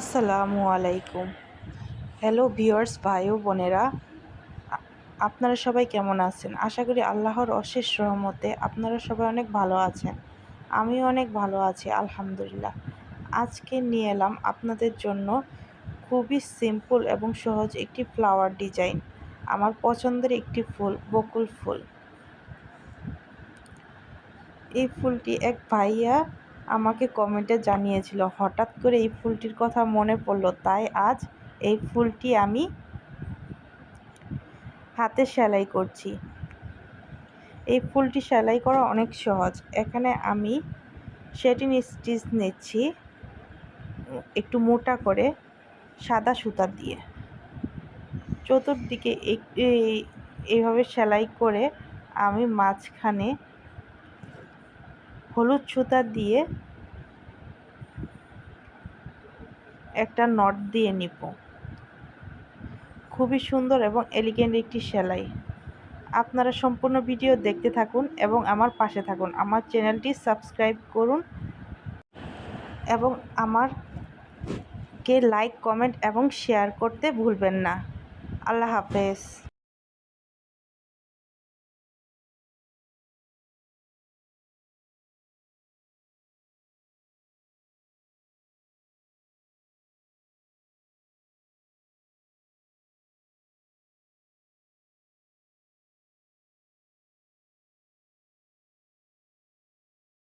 আসসালামু আলাইকুম। Hello viewers ভাই ও বোনেরা, আপনারা সবাই কেমন আছেন? আশা করি আল্লাহর অশেষ রহমতে আপনারা সবাই অনেক ভালো আছেন। আমিও অনেক ভালো আছি, আলহামদুলিল্লাহ। আজকে নিয়ে এলাম আপনাদের জন্য খুবই সিম্পল এবং সহজ একটি ফ্লাওয়ার ডিজাইন আমার পছন্দের একটি ফুল, বকুল ফুল। এই ফুলটি এক ভাইয়া আমাকে কমেন্টে জানিয়েছিল, হঠাৎ করে এই ফুলটির কথা মনে পড়ল, তাই আজ এই ফুলটি আমি হাতে সেলাই করছি। এই ফুলটি সেলাই করা অনেক সহজ। এখানে আমি সেটিন স্টিচ নিচ্ছি একটু মোটা করে সাদা সুতা দিয়ে। চতুর্দিকে এইভাবে সেলাই করে আমি মাঝখানে হলুদ সুতা দিয়ে একটা নট দিয়ে নিব। খুবই সুন্দর এবং এলিগেন্ট একটি সেলাই। আপনারা সম্পূর্ণ ভিডিও দেখতে থাকুন এবং আমার পাশে থাকুন। আমার চ্যানেলটি সাবস্ক্রাইব করুন এবং আমারকে লাইক কমেন্ট এবং শেয়ার করতে ভুলবেন না। আল্লাহ হাফেজ।